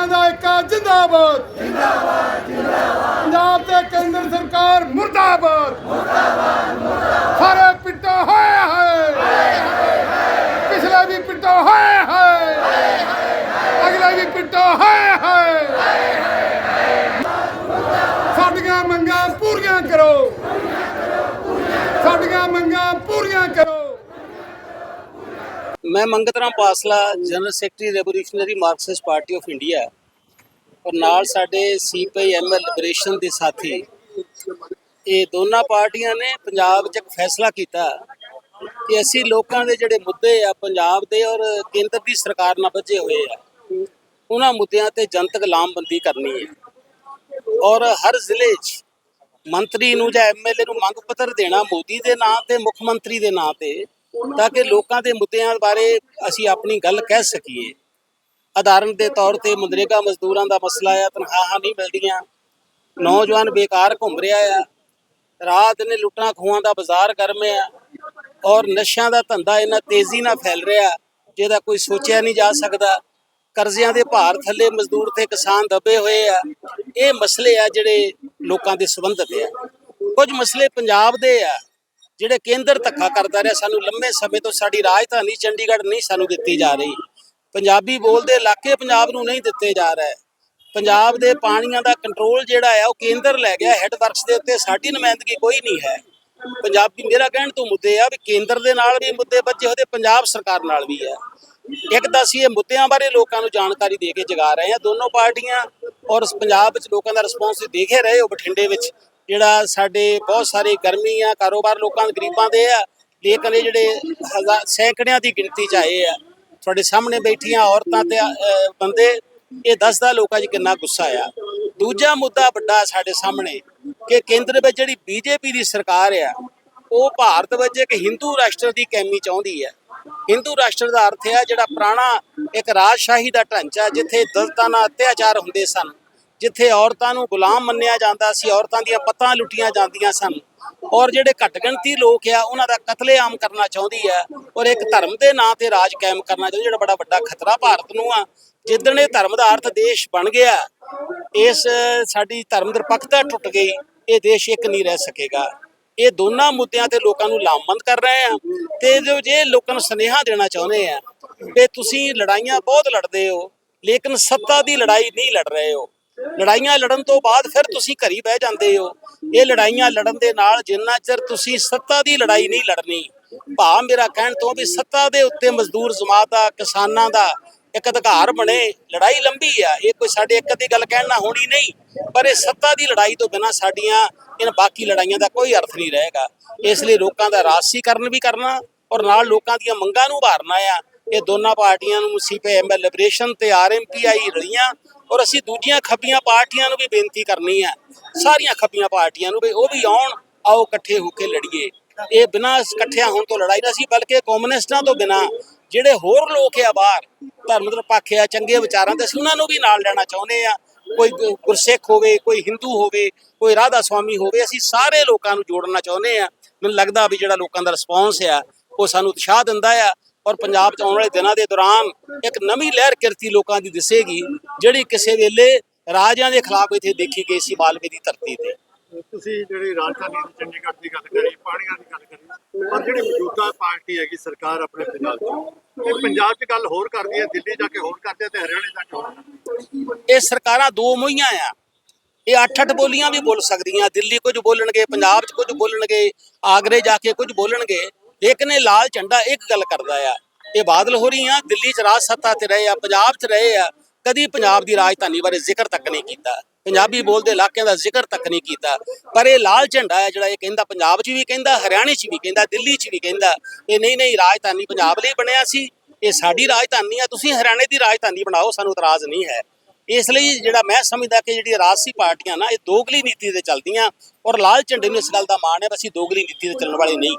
ਵਪਾਰੀਆਂ ਦਾ ਇੱਕ ਜਿੰਦਾਬਾਦ। ਜਿੰਦਾਬਾਦ ਜਿੰਦਾਬਾਦ ਪੰਜਾਬ ਤੇ ਕੇਂਦਰ ਸਰਕਾਰ ਮੁਰਦਾਬਾਦ। ਮੁਰਦਾਬਾਦ ਮੁਰਦਾਬਾਦ ਸਾਰੇ ਪਿੱਟਾ ਹੋਏ ਹਾਏ। ਪਿਛਲੇ ਵੀ ਪਿੱਟਾ ਹੋਏ ਹਾਏ। ਅਗਲੇ ਵੀ ਪਿੱਟਾ ਹੋਏ ਹਾਏ। ਸਾਡੀਆਂ ਮੰਗਾਂ ਪੂਰੀਆਂ ਕਰੋ। ਸਾਡੀਆਂ ਮੰਗਾਂ ਪੂਰੀਆਂ ਕਰੋ। ਮੈਂ Mangat Ram Pasla general secretary revolutionary marxist party of India ਔਰ ਨਾਲ ਸਾਡੇ ਸੀਪੀਐਮਐਲ ਲਿਬਰੇਸ਼ਨ ਦੇ ਸਾਥੀ। ਇਹ ਦੋਨਾਂ ਪਾਰਟੀਆਂ ਨੇ ਪੰਜਾਬ 'ਚ ਇੱਕ ਫੈਸਲਾ ਕੀਤਾ ਕਿ ਅਸੀਂ ਲੋਕਾਂ ਦੇ ਜਿਹੜੇ ਮੁੱਦੇ ਆ, ਪੰਜਾਬ ਦੇ ਔਰ ਕੇਂਦਰ ਦੀ ਸਰਕਾਰ ਨਾਲ ਬੱਝੇ ਹੋਏ ਆ, ਉਹਨਾਂ ਮੁੱਦਿਆਂ ਤੇ ਜਨਤਕ ਲਾਮਬੰਦੀ ਕਰਨੀ ਹੈ। ਔਰ ਹਰ ਜ਼ਿਲ੍ਹੇ 'ਚ ਮੰਤਰੀ ਨੂੰ ਜਾਂ ਐਮਐਲਏ ਨੂੰ ਮੰਗ ਪੱਤਰ ਦੇਣਾ, ਮੋਦੀ ਦੇ ਨਾਂ ਤੇ, ਮੁੱਖ ਮੰਤਰੀ ਦੇ ਨਾਂ ਤੇ ਤਾਂ ਕਿ ਲੋਕਾਂ ਦੇ ਮੁੱਦਿਆਂ ਬਾਰੇ ਅਸੀਂ ਆਪਣੀ ਗੱਲ ਕਹਿ ਸਕੀਏ। ਉਦਾਹਰਨ ਦੇ ਤੌਰ ਤੇ ਮਨਰੇਗਾ ਮਜ਼ਦੂਰਾਂ ਦਾ ਮਸਲਾ ਆ, ਤਨਖਾਹਾਂ ਨਹੀਂ ਮਿਲਦੀਆਂ, ਨੌਜਵਾਨ ਬੇਕਾਰ ਘੁੰਮ ਰਿਹਾ ਆ, ਰਾਤ ਨੇ ਲੁੱਟਾਂ ਖੋਹਾਂ ਦਾ ਬਾਜ਼ਾਰ ਗਰਮ ਆ ਔਰ ਨਸ਼ਿਆਂ ਦਾ ਧੰਦਾ ਇੰਨਾ ਤੇਜ਼ੀ ਨਾਲ ਫੈਲ ਰਿਹਾ, ਜਿਹਦਾ ਕੋਈ ਸੋਚਿਆ ਨਹੀਂ ਜਾ ਸਕਦਾ। ਕਰਜ਼ਿਆਂ ਦੇ ਭਾਰ ਥੱਲੇ ਮਜ਼ਦੂਰ ਤੇ ਕਿਸਾਨ ਦਬੇ ਹੋਏ ਆ। ਇਹ ਮਸਲੇ ਆ ਜਿਹੜੇ ਲੋਕਾਂ ਦੇ ਸੰਬੰਧਿਤ ਆ। ਕੁਝ ਮਸਲੇ ਪੰਜਾਬ ਦੇ ਆ। ਜਿਹੜੇ ਕੇਂਦਰ ਧੱਕਾ ਕਰਦਾ ਰਿਹਾ, ਸਾਨੂੰ ਲੰਮੇ ਸਮੇਂ ਤੋਂ ਸਾਡੀ ਰਾਜਧਾਨੀ ਚੰਡੀਗੜ੍ਹ ਨਹੀਂ ਸਾਨੂੰ ਦਿੱਤੀ ਜਾ ਰਹੀ। ਪੰਜਾਬੀ ਬੋਲਦੇ ਇਲਾਕੇ ਪੰਜਾਬ ਨੂੰ ਨਹੀਂ ਦਿੱਤੇ ਜਾ ਰਹੇ। ਪੰਜਾਬ ਦੇ ਪਾਣੀਆਂ ਦਾ ਕੰਟਰੋਲ ਜਿਹੜਾ ਆ ਉਹ ਕੇਂਦਰ ਲੈ ਗਿਆ। ਹੈੱਡ ਵਰਕਸ ਦੇ ਉੱਤੇ ਸਾਡੀ ਨੁਮਾਇੰਦਗੀ ਕੋਈ ਨਹੀਂ ਹੈ। ਪੰਜਾਬੀ, ਮੇਰਾ ਕਹਿਣ ਤੋਂ ਮੁੱਦੇ ਆ ਵੀ ਕੇਂਦਰ ਦੇ ਨਾਲ ਵੀ ਮੁੱਦੇ ਬੱਚੇ ਉਹਦੇ ਪੰਜਾਬ ਸਰਕਾਰ ਨਾਲ ਵੀ ਹੈ। ਇੱਕ ਤਾਂ ਅਸੀਂ ਇਹ ਮੁੱਦਿਆਂ ਬਾਰੇ ਲੋਕਾਂ ਨੂੰ ਜਾਣਕਾਰੀ ਦੇ ਕੇ ਜਗਾ ਰਹੇ ਹਾਂ। ਦੋਨੋਂ ਪਾਰਟੀਆਂ ਔਰ ਪੰਜਾਬ ਵਿੱਚ ਲੋਕਾਂ ਦਾ ਰਿਸਪੌਂਸ ਤੁਸੀਂ ਦੇਖੇ ਰਹੇ ਹੋ ਬਠਿੰਡੇ ਵਿੱਚ। ਜਿਹੜਾ ਸਾਡੇ ਬਹੁਤ ਸਾਰੇ ਗਰਮੀ ਆ, ਕਾਰੋਬਾਰ ਲੋਕਾਂ ਦੇ ਗਰੀਬਾਂ ਦੇ ਆ ਲੇਕਿਨ ਇਹ ਜਿਹੜੇ ਸੈਂਕੜਿਆਂ ਦੀ ਗਿਣਤੀ ਚ ਆਏ ਆ। ਤੁਹਾਡੇ ਸਾਹਮਣੇ ਬੈਠੀਆਂ ਔਰਤਾਂ ਤੇ ਬੰਦੇ, ਇਹ ਦੱਸਦਾ ਲੋਕਾਂ 'ਚ ਕਿੰਨਾ ਗੁੱਸਾ ਆ। ਦੂਜਾ ਮੁੱਦਾ ਵੱਡਾ ਸਾਡੇ ਸਾਹਮਣੇ ਕਿ ਕੇਂਦਰ ਵਿੱਚ ਜਿਹੜੀ ਬੀਜੇਪੀ ਦੀ ਸਰਕਾਰ ਆ, ਉਹ ਭਾਰਤ ਵਿੱਚ ਇੱਕ ਹਿੰਦੂ ਰਾਸ਼ਟਰ ਦੀ ਕੈਮੀ ਚਾਹੁੰਦੀ ਹੈ ਹਿੰਦੂ ਰਾਸ਼ਟਰ ਦਾ ਅਰਥ ਹੈ ਜਿਹੜਾ ਪੁਰਾਣਾ ਇੱਕ ਰਾਜਸ਼ਾਹੀ ਦਾ ਢਾਂਚਾ ਜਿੱਥੇ ਦਲਤਾਂ ਨਾਲ ਅਤਿਆਚਾਰ ਹੁੰਦੇ ਸਨ। ਜਿੱਥੇ ਔਰਤਾਂ ਨੂੰ ਗੁਲਾਮ ਮੰਨਿਆ ਜਾਂਦਾ ਸੀ, ਔਰਤਾਂ ਦੀਆਂ ਪੱਤਾਂ ਲੁੱਟੀਆਂ ਜਾਂਦੀਆਂ ਸਨ। ਔਰ ਜਿਹੜੇ ਘੱਟ ਗਿਣਤੀ ਲੋਕ ਆ, ਉਹਨਾਂ ਦਾ ਕਤਲੇਆਮ ਕਰਨਾ ਚਾਹੁੰਦੀ ਹੈ ਔਰ ਇੱਕ ਧਰਮ ਦੇ ਨਾਂ ਤੇ ਰਾਜ ਕਾਇਮ ਕਰਨਾ ਚਾਹੁੰਦੀ ਜਿਹੜਾ ਬੜਾ ਵੱਡਾ ਖਤਰਾ ਭਾਰਤ ਨੂੰ ਆ। ਜਿੱਦਣ ਇਹ ਧਰਮ ਦਾ ਅਰਥ ਦੇਸ਼ ਬਣ ਗਿਆ, ਇਸ ਸਾਡੀ ਧਰਮ ਨਿਰਪੱਖਤਾ ਟੁੱਟ ਗਈ, ਇਹ ਦੇਸ਼ ਇੱਕ ਨਹੀਂ ਰਹਿ ਸਕੇਗਾ। ਇਹ ਦੋਨਾਂ ਮੁੱਦਿਆਂ ਤੇ ਲੋਕਾਂ ਨੂੰ ਲਾਮਬੰਦ ਕਰ ਰਹੇ ਆ ਤੇ ਜੋ ਜੇ ਲੋਕਾਂ ਨੂੰ ਸੁਨੇਹਾ ਦੇਣਾ ਚਾਹੁੰਦੇ ਆ ਕਿ ਤੁਸੀਂ ਲੜਾਈਆਂ ਬਹੁਤ ਲੜਦੇ ਹੋ, ਲੇਕਿਨ ਸੱਤਾ ਦੀ ਲੜਾਈ ਨਹੀਂ ਲੜ ਰਹੇ ਹੋ। ਲੜਾਈਆਂ ਲੜਨ ਤੋਂ ਬਾਅਦ ਫਿਰ ਤੁਸੀਂ ਘਰੀ ਬਹਿ ਜਾਂਦੇ ਹੋ। ਇਹ ਲੜਾਈਆਂ ਲੜਨ ਦੇ ਨਾਲ ਜਿੰਨਾ ਚਿਰ ਤੁਸੀਂ ਸੱਤਾ ਦੀ ਲੜਾਈ ਨਹੀਂ ਲੜਨੀ ਭਾ ਮੇਰਾ ਕਹਿਣ ਤੋਂ ਵੀ ਸੱਤਾ ਦੇ ਉੱਤੇ ਮਜ਼ਦੂਰ ਜਮਾਤ ਦਾ, ਕਿਸਾਨਾਂ ਦਾ ਇੱਕ ਅਧਿਕਾਰ ਬਣੇ, ਲੜਾਈ ਲੰਬੀ ਆ, ਇਹ ਕੋਈ ਸਾਡੇ ਇੱਕ ਅੱਧੀ ਗੱਲ ਕਹਿਣ ਨਾਲ ਹੋਣੀ ਨਹੀਂ, ਪਰ ਇਹ ਸੱਤਾ ਦੀ ਲੜਾਈ ਤੋਂ ਬਿਨਾ ਸਾਡੀਆਂ ਇਹਨਾਂ ਬਾਕੀ ਲੜਾਈਆਂ ਦਾ ਕੋਈ ਅਰਥ ਨਹੀਂ ਰਹੇਗਾ। ਇਸ ਲਈ ਲੋਕਾਂ ਦਾ ਰਾਜਸੀਕਰਨ ਵੀ ਕਰਨਾ ਔਰ ਨਾਲ ਲੋਕਾਂ ਦੀਆਂ ਮੰਗਾਂ ਨੂੰ ਉਭਾਰਨਾ ਆ ਇਹ ਦੋਨਾਂ ਪਾਰਟੀਆਂ ਨੂੰ ਸੀਪੀਐਮ ਲਿਬਰੇਸ਼ਨ ਤੇ ਆਰਐਮਪੀਆਈ ਰਲੀਆਂ ਔਰ ਅਸੀਂ ਦੂਜੀਆਂ ਖੱਬੀਆਂ ਪਾਰਟੀਆਂ ਨੂੰ ਵੀ ਬੇਨਤੀ ਕਰਨੀ ਹੈ, ਸਾਰੀਆਂ ਖੱਬੀਆਂ ਪਾਰਟੀਆਂ ਨੂੰ ਵੀ, ਉਹ ਵੀ ਆਉਣ, ਆਓ ਇਕੱਠੇ ਹੋ ਕੇ ਲੜੀਏ। ਇਹ ਬਿਨਾਂ ਇਕੱਠਿਆਂ ਹੋਣ ਤੋਂ ਲੜਾਈ ਨਾ ਸੀ, ਬਲਕਿ ਕਮਿਊਨਿਸਟਾਂ ਤੋਂ ਬਿਨਾਂ ਜਿਹੜੇ ਹੋਰ ਲੋਕ ਆ ਬਾਹਰ, ਧਰਮ ਨਿਰਪੱਖ ਆ, ਚੰਗੇ ਵਿਚਾਰਾਂ ਤੇ ਅਸੀਂ ਉਹਨਾਂ ਨੂੰ ਵੀ ਨਾਲ ਲੈਣਾ ਚਾਹੁੰਦੇ ਆ। ਕੋਈ ਗੁਰਸਿੱਖ ਹੋਵੇ, ਕੋਈ ਹਿੰਦੂ ਹੋਵੇ, ਕੋਈ ਰਾਧਾ ਸਵਾਮੀ ਹੋਵੇ, ਅਸੀਂ ਸਾਰੇ ਲੋਕਾਂ ਨੂੰ ਜੋੜਨਾ ਚਾਹੁੰਦੇ ਆ। ਮੈਨੂੰ ਲੱਗਦਾ ਵੀ ਜਿਹੜਾ ਲੋਕਾਂ ਦਾ ਰਿਸਪੌਂਸ ਆ, ਉਹ ਸਾਨੂੰ ਉਤਸ਼ਾਹ ਦਿੰਦਾ ਆ। ਔਰ ਪੰਜਾਬ 'ਚ ਆਉਣ ਵਾਲੇ ਦਿਨਾਂ ਦੇ ਦੌਰਾਨ ਇੱਕ ਨਵੀਂ ਲਹਿਰ ਕਿਰਤੀ ਲੋਕਾਂ ਦੀ ਦਿਸੇਗੀ ਜਿਹੜੀ ਕਿਸੇ ਵੇਲੇ ਰਾਜਿਆਂ ਦੇ ਖਿਲਾਫ ਇੱਥੇ ਦੇਖੀ ਗਈ ਸੀ ਮਾਲਵੇ ਦੀ ਧਰਤੀ ਤੇ। ਤੁਸੀਂ ਜਿਹੜੀ ਰਾਜਧਾਨੀ ਦੀ ਚੰਡੀਗੜ੍ਹ ਦੀ ਗੱਲ ਕਰੀ ਪਾਣੀਆਂ ਦੀ ਗੱਲ ਕਰੀ ਪਰ ਜਿਹੜੀ ਮੌਜੂਦਾ ਪਾਰਟੀ ਹੈਗੀ ਸਰਕਾਰ ਆਪਣੇ ਪੰਜਾਬ ਦੀ ਇਹ ਪੰਜਾਬ 'ਚ ਗੱਲ ਹੋਰ ਕਰਦੀ ਹੈ ਦਿੱਲੀ ਜਾ ਕੇ ਹੋਰ ਕਰਦੇ ਤੇ ਹਰਿਆਣੇ ਜਾ ਕੇ ਹੋਰ ਇਹ ਸਰਕਾਰਾਂ ਦੋ ਮੋਹੀਆਂ ਆ। ਇਹ ਅੱਠ ਅੱਠ ਬੋਲੀਆਂ ਵੀ ਬੋਲ ਸਕਦੀਆਂ। ਦਿੱਲੀ ਕੁਝ ਬੋਲਣਗੇ ਪੰਜਾਬ 'ਚ ਕੁਝ ਬੋਲਣਗੇ ਆਗਰੇ ਜਾ ਕੇ ਕੁਝ ਬੋਲਣਗੇ। ਲੇਕਿਨ ਇਹ ਲਾਲ ਝੰਡਾ ਇੱਕ ਗੱਲ ਕਰਦਾ ਆ, ਇਹ ਬਾਦਲ ਹੋ ਰਹੀ ਆ ਦਿੱਲੀ 'ਚ ਰਾਜ ਸੱਤਾ ਤੇ ਰਹੇ ਆ, ਪੰਜਾਬ 'ਚ ਰਹੇ ਆ, ਕਦੀ ਪੰਜਾਬ ਦੀ ਰਾਜਧਾਨੀ ਬਾਰੇ ਜ਼ਿਕਰ ਤੱਕ ਨਹੀਂ ਕੀਤਾ, ਪੰਜਾਬੀ ਬੋਲਦੇ ਇਲਾਕਿਆਂ ਦਾ ਜ਼ਿਕਰ ਤੱਕ ਨਹੀਂ ਕੀਤਾ, ਪਰ ਇਹ ਲਾਲ ਝੰਡਾ ਹੈ ਜਿਹੜਾ ਇਹ ਕਹਿੰਦਾ, ਪੰਜਾਬ 'ਚ ਵੀ ਕਹਿੰਦਾ, ਹਰਿਆਣੇ 'ਚ ਵੀ ਕਹਿੰਦਾ, ਦਿੱਲੀ 'ਚ ਵੀ ਕਹਿੰਦਾ, ਇਹ ਨਹੀਂ ਨਹੀਂ, ਰਾਜਧਾਨੀ ਪੰਜਾਬ ਲਈ ਬਣਿਆ ਸੀ, ਇਹ ਸਾਡੀ ਰਾਜਧਾਨੀ ਆ, ਤੁਸੀਂ ਹਰਿਆਣੇ ਦੀ ਰਾਜਧਾਨੀ ਬਣਾਓ, ਸਾਨੂੰ ਇਤਰਾਜ਼ ਨਹੀਂ ਹੈ। ਇਸ ਲਈ ਜਿਹੜਾ ਮੈਂ ਸਮਝਦਾ ਕਿ ਜਿਹੜੀ ਰਾਜਸੀ ਪਾਰਟੀਆਂ ਨਾ, ਇਹ ਦੋਗਲੀ ਨੀਤੀ ਤੇ ਚੱਲਦੀਆਂ ਔਰ ਲਾਲ ਝੰਡੇ ਨੂੰ ਇਸ ਗੱਲ ਦਾ ਮਾਣ ਹੈ ਵੀ ਅਸੀਂ ਦੋਗਲੀ ਨੀਤੀ ਤੇ ਚੱਲਣ ਵਾਲੇ ਨਹੀਂ।